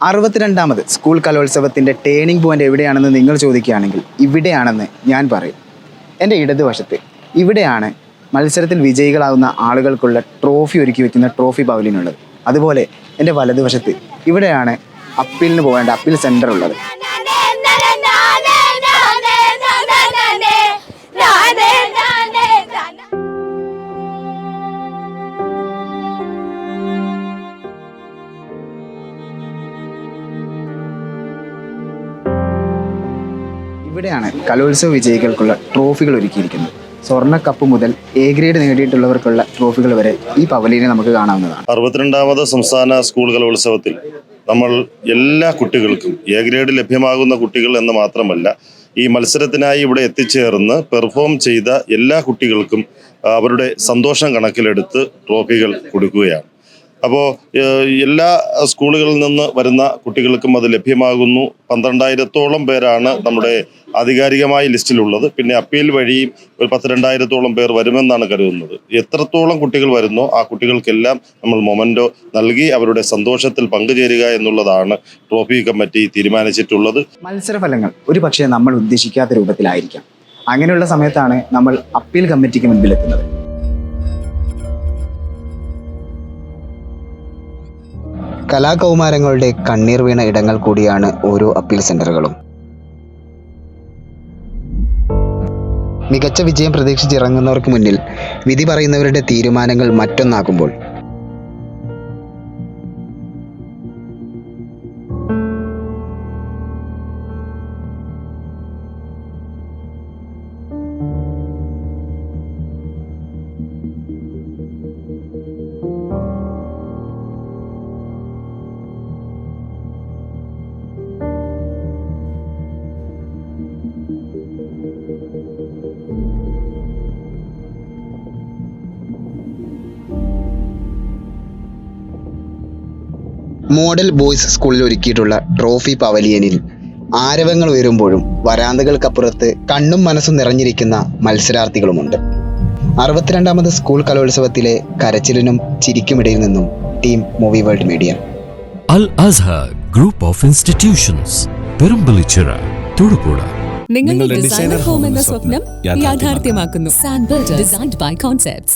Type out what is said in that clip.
അറുപത്തിരണ്ടാമത് school കലോത്സവത്തിന്റെ turning point എവിടെയാണെന്ന് നിങ്ങൾ ചോദിക്കുകയാണെങ്കിൽ ഇവിടെയാണെന്ന് ഞാൻ പറയും എന്റെ ഇടതുവശത്ത് ഇവിടെയാണ് മത്സരത്തിൽ വിജയികളാകുന്ന ആളുകൾക്കുള്ള ട്രോഫി ഒരുക്കി വയ്ക്കുന്ന ട്രോഫി പവലിനുള്ളത് അതുപോലെ എന്റെ വലതുവശത്ത് ഇവിടെയാണ് അപ്പീലിന് പോകേണ്ട അപ്പീൽ സെന്റർ ഉള്ളത് ഇവിടെയാണ് കലോത്സവ വിജയികൾക്കുള്ള ട്രോഫികൾ ഒരുക്കിയിരിക്കുന്നത്. സ്വർണ കപ്പ് മുതൽ എ ഗ്രേഡ് നേടിയിട്ടുള്ളവർക്കുള്ള ട്രോഫികൾ വരെ ഈ പവലിനെ നമുക്ക് കാണാവുന്നതാണ്. അറുപത്തിരണ്ടാമത് സംസ്ഥാന സ്കൂൾ കലോത്സവത്തിൽ നമ്മൾ എല്ലാ കുട്ടികൾക്കും എ ഗ്രേഡ് ലഭ്യമാകുന്ന കുട്ടികൾ എന്ന് മാത്രമല്ല ഈ മത്സരത്തിനായി ഇവിടെ എത്തിച്ചേർന്ന് പെർഫോം ചെയ്ത എല്ലാ കുട്ടികൾക്കും അവരുടെ സന്തോഷം കണക്കിലെടുത്ത് ട്രോഫികൾ കൊടുക്കുകയാണ്. അപ്പോൾ എല്ലാ സ്കൂളുകളിൽ നിന്ന് വരുന്ന കുട്ടികൾക്കും അത് ലഭ്യമാകുന്നു. പന്ത്രണ്ടായിരത്തോളം പേരാണ് നമ്മുടെ ആധികാരികമായ ലിസ്റ്റിലുള്ളത്. പിന്നെ അപ്പീൽ വഴിയും ഒരു പത്ത് രണ്ടായിരത്തോളം പേർ വരുമെന്നാണ് കരുതുന്നത്. എത്രത്തോളം കുട്ടികൾ വരുന്നോ ആ കുട്ടികൾക്കെല്ലാം നമ്മൾ മൊമന്റോ നൽകി അവരുടെ സന്തോഷത്തിൽ പങ്കുചേരുക എന്നുള്ളതാണ് ട്രോഫി കമ്മിറ്റി തീരുമാനിച്ചിട്ടുള്ളത്. മത്സരഫലങ്ങൾ ഒരു പക്ഷേ നമ്മൾ ഉദ്ദേശിക്കാത്ത രൂപത്തിലായിരിക്കാം. അങ്ങനെയുള്ള സമയത്താണ് നമ്മൾ അപ്പീൽ കമ്മിറ്റിക്ക് മുൻപിലെത്തുന്നത്. കലാകൗമാരങ്ങളുടെ കണ്ണീർ വീണ ഇടങ്ങൾ കൂടിയാണ് ഓരോ അപ്പീൽ സെന്ററുകളും. മികച്ച വിജയം പ്രതീക്ഷിച്ചിറങ്ങുന്നവർക്ക് മുന്നിൽ വിധി പറയുന്നവരുടെ തീരുമാനങ്ങൾ മറ്റൊന്നാകുമ്പോൾ മോഡൽ ബോയ്സ് സ്കൂളിൽ ഒരുക്കിയിട്ടുള്ള ട്രോഫി പവലിയനിൽ ആരവങ്ങൾ ഉയരുമ്പോഴും വരാന്തകൾക്കപ്പുറത്ത് കണ്ണും മനസ്സും നിറഞ്ഞിരിക്കുന്ന മത്സരാർത്ഥികളുമുണ്ട്. അറുപത്തിരണ്ടാമത് സ്കൂൾ കലോത്സവത്തിലെ കരച്ചിലിനും ചിരിക്കുമിടയിൽ നിന്നും team movie world media. Al Azha group of institutions Perumbalichira Thodupuzha. നിങ്ങളുടെ ഡിസൈനർ ഹോം എന്ന സ്വപ്നം യാഥാർത്ഥ്യമാക്കുന്നു. Designed by concepts